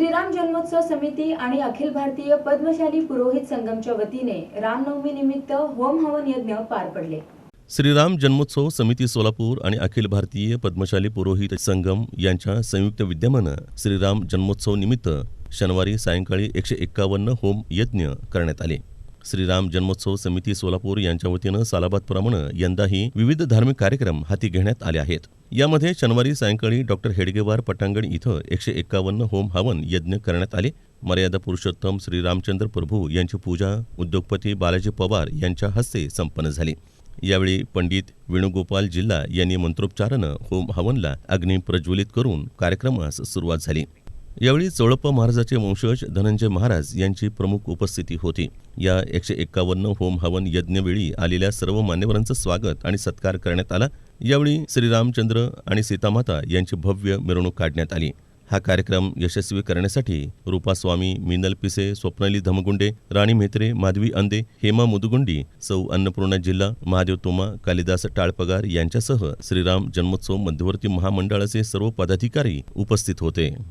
श्रीराम जन्मोत्सव समिती आणि अखिल भारतीय पद्मशाली पुरोहित संगमच्या वतीने रामनवमी निमित्त होम हवन यज्ञ पार पडले. श्रीराम जन्मोत्सव समिती सोलापूर आणि अखिल भारतीय पद्मशाली पुरोहित संगम यांच्या संयुक्त विद्यमानं श्रीराम जन्मोत्सव निमित्त शनिवारी सायंकाळी एकशे एक्कावन्न होम यज्ञ करण्यात आले. श्रीराम जन्मोत्सव समिती सोलापूर यांच्या वतीनं सालाबादप्रमाणे यंदाही विविध धार्मिक कार्यक्रम हाती घेण्यात आले आहेत. यामध्ये शनिवारी सायंकाळी डॉक्टर हेडगेवार पटांगण इथं एकशे एक्कावन्न होम हवन यज्ञ करण्यात आले. मर्यादा पुरुषोत्तम श्रीरामचंद्र प्रभू यांची पूजा उद्योगपती बालाजी पवार यांच्या हस्ते संपन्न झाली. यावेळी पंडित वेणुगोपाल जिल्हा यांनी मंत्रोपचारानं होम हवनला अग्नी प्रज्वलित करून कार्यक्रमास सुरुवात झाली. यावेळी चोळप्पा महाराजाचे वंशज धनंजय महाराज यांची प्रमुख उपस्थिती होती. या एकशे एक्कावन्न होम हवन यज्ञवेळी आलेल्या सर्व मान्यवरांचं स्वागत आणि सत्कार करण्यात आला. यावेळी श्रीरामचंद्र आणि सीतामाता यांची भव्य मिरवणूक काढण्यात आली. हा कार्यक्रम यशस्वी करण्यासाठी रूपास्वामी मिनल पिसे स्वप्नाली धमगुंडे राणी म्हेत्रे माधवी अंदे हेमा मुदुगुंडी सौ अन्नपूर्णा जिल्हा महादेव तोमा कालिदास टाळपगार यांच्यासह श्रीराम जन्मोत्सव मध्यवर्ती महामंडळाचे सर्व पदाधिकारी उपस्थित होते.